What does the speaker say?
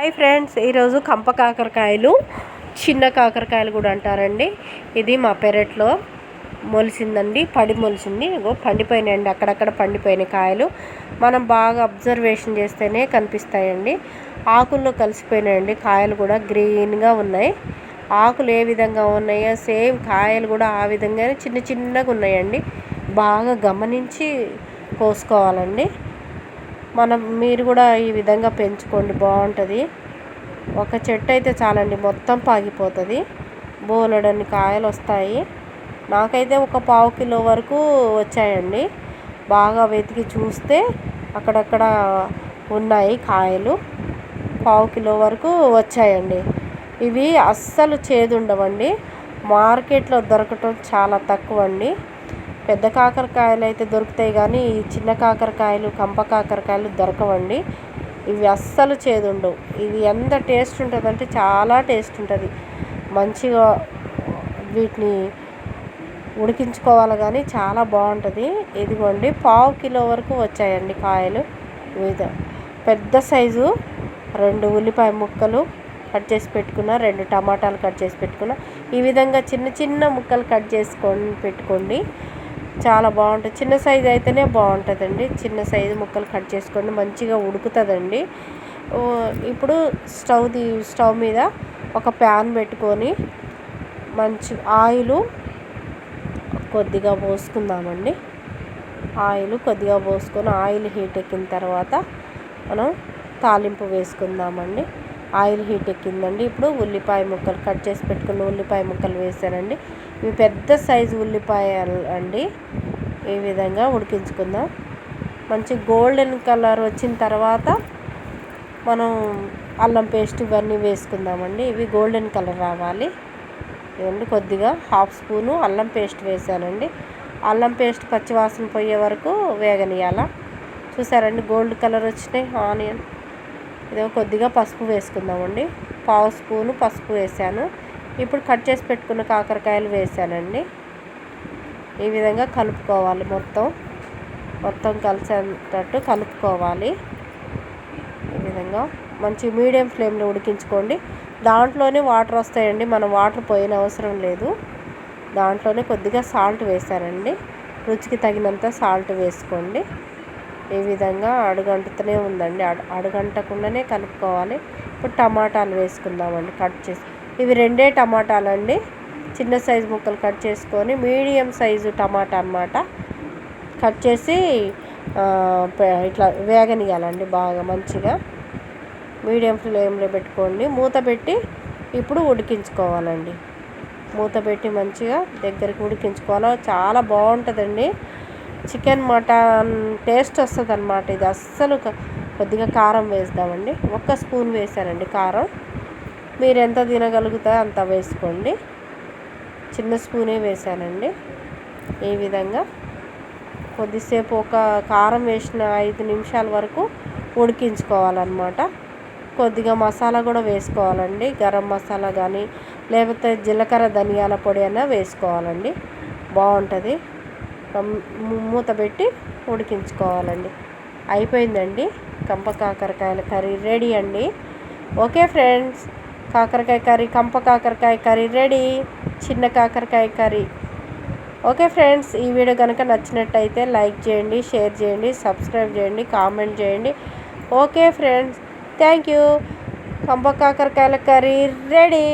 Hi friends ఈరోజు కంప కాకరకాయలు చిన్న కాకరకాయలు కూడా అంటారండి. ఇది మా పెరట్లో మొలిసిందండి పడి మొలిసింది. ఇగో పండిపోయినాయండి అక్కడక్కడ పండిపోయిన కాయలు. మనం బాగా అబ్జర్వేషన్ చేస్తేనే కనిపిస్తాయండి. ఆకుల్లో కలిసిపోయినాయండి కాయలు కూడా గ్రీన్గా ఉన్నాయి. ఆకులు ఏ విధంగా ఉన్నాయో సేమ్ కాయలు కూడా ఆ విధంగానే చిన్న చిన్నగా ఉన్నాయండి. బాగా గమనించి కోసుకోవాలండి. మనం మీరు కూడా ఈ విధంగా పెంచుకోండి బాగుంటుంది. ఒక చెట్టు అయితే చాలండి మొత్తం పాగిపోతుంది. బోలెడన్ని కాయలు వస్తాయి నాకైతే ఒక పావు కిలో వరకు వచ్చాయండి. బాగా వెతికి చూస్తే అక్కడక్కడ ఉన్నాయి కాయలు. పావు కిలో వరకు వచ్చాయండి. ఇవి అస్సలు చేదు ఉండవండి మార్కెట్లో దొరకటం చాలా తక్కువ అండి పెద్ద కాకరకాయలు అయితే దొరుకుతాయి కానీ ఈ చిన్న కాకరకాయలు కంప కాకరకాయలు దొరకవండి. ఇవి అస్సలు చేదుండవు. ఇవి ఎంత టేస్ట్ ఉంటుందంటే చాలా టేస్ట్ ఉంటుంది. మంచిగా వీటిని ఉడికించుకోవాలి కానీ చాలా బాగుంటుంది. ఇదిగోండి పావు కిలో వరకు వచ్చాయండి కాయలు. వివిధ పెద్ద సైజు రెండు ఉల్లిపాయ ముక్కలు కట్ చేసి పెట్టుకున్న రెండు టమాటాలు కట్ చేసి పెట్టుకున్న. ఈ విధంగా చిన్న చిన్న ముక్కలు కట్ చేసుకొని పెట్టుకోండి. చాలా బాగుంటుంది. చిన్న సైజు అయితేనే బాగుంటుందండి. చిన్న సైజు ముక్కలు కట్ చేసుకొని మంచిగా ఉడుకుతుందండి. ఇప్పుడు స్టవ్ స్టవ్ మీద ఒక ప్యాన్ పెట్టుకొని మంచి ఆయిల్ కొద్దిగా పోసుకుందామండి. ఆయిల్ కొద్దిగా పోసుకొని ఆయిల్ హీట్ ఎక్కిన తర్వాత మనం తాలింపు వేసుకుందామండి. ఆయిల్ హీట్ ఎక్కిందండి. ఇప్పుడు ఉల్లిపాయ ముక్కలు కట్ చేసి పెట్టుకున్న ఉల్లిపాయ ముక్కలు వేసానండి. ఇవి పెద్ద సైజు ఉల్లిపాయలు అండి. ఈ విధంగా ఉడికించుకుందాం. మంచి గోల్డెన్ కలర్ వచ్చిన తర్వాత మనం అల్లం పేస్ట్ ఇవన్నీ వేసుకుందామండి. ఇవి గోల్డెన్ కలర్ రావాలి. ఇవన్నీ కొద్దిగా హాఫ్ స్పూను అల్లం పేస్ట్ వేసానండి. అల్లం పేస్ట్ పచ్చివాసన పోయే వరకు వేగనియాల చూసారండి గోల్డ్ కలర్ వచ్చినాయి. ఆనియన్. ఇదో కొద్దిగా పసుపు వేసుకుందామండి. పావు స్పూను పసుపు వేసాను ఇప్పుడు కట్ చేసి పెట్టుకున్న కాకరకాయలు వేసానండి ఈ విధంగా కలుపుకోవాలి మొత్తం. మొత్తం కలిసేటట్టు కలుపుకోవాలి. ఈ విధంగా మంచి మీడియం ఫ్లేమ్లో ఉడికించుకోండి. దాంట్లోనే వాటర్ వస్తాయండి. మనం వాటర్ పోయిన అవసరం లేదు. దాంట్లోనే కొద్దిగా సాల్ట్ వేసానండి రుచికి తగినంత సాల్ట్ వేసుకోండి. ఈ విధంగా అడుగంటుతూనే ఉందండి. అడుగంటకుండానే కలుపుకోవాలి. ఇప్పుడు టమాటాలు వేసుకుందామండి కట్ చేసి. ఇవి రెండే టమాటాలు అండి చిన్న సైజు ముక్కలు కట్ చేసుకొని మీడియం సైజు టమాటా అనమాట కట్ చేసి ఇట్లా వేగనియాలండి బాగా మంచిగా. మీడియం ఫ్లేమ్లో పెట్టుకోండి. మూత పెట్టి ఇప్పుడు ఉడికించుకోవాలండి. మూత పెట్టి మంచిగా దగ్గరికి ఉడికించుకోవాలి? చాలా బాగుంటుందండి. చికెన్ మటన్ టేస్ట్ వస్తుంది అనమాట ఇది అస్సలు కొద్దిగా కారం వేద్దామండి ఒక్క స్పూన్ వేసానండి కారం. మీరు ఎంత తినగలుగుతా అంత వేసుకోండి. చిన్న స్పూనే వేసానండి. ఈ విధంగా కొద్దిసేపు ఒక కారం వేసిన ఐదు నిమిషాల వరకు ఉడికించుకోవాలన్నమాట. కొద్దిగా మసాలా కూడా వేసుకోవాలండి. గరం మసాలా కానీ లేకపోతే జీలకర్ర ధనియాల పొడి అయినా వేసుకోవాలండి. బాగుంటుంది. మూత పెట్టి ఉడికించుకోవాలండి. అయిపోయిందండి. కంప కాకరకాయల కర్రీ రెడీ అండి. ఓకే ఫ్రెండ్స్ కాకరకాయ కర్రీ కంప కాకరకాయ కర్రీ రెడీ చిన్న కాకరకాయ కర్రీ. ఓకే ఫ్రెండ్స్ ఈ వీడియో కనుక నచ్చినట్టయితే లైక్ చేయండి షేర్ చేయండి సబ్స్క్రైబ్ చేయండి కామెంట్ చేయండి. Okay friends thank you. కంప కాకరకాయల కర్రీ రెడీ.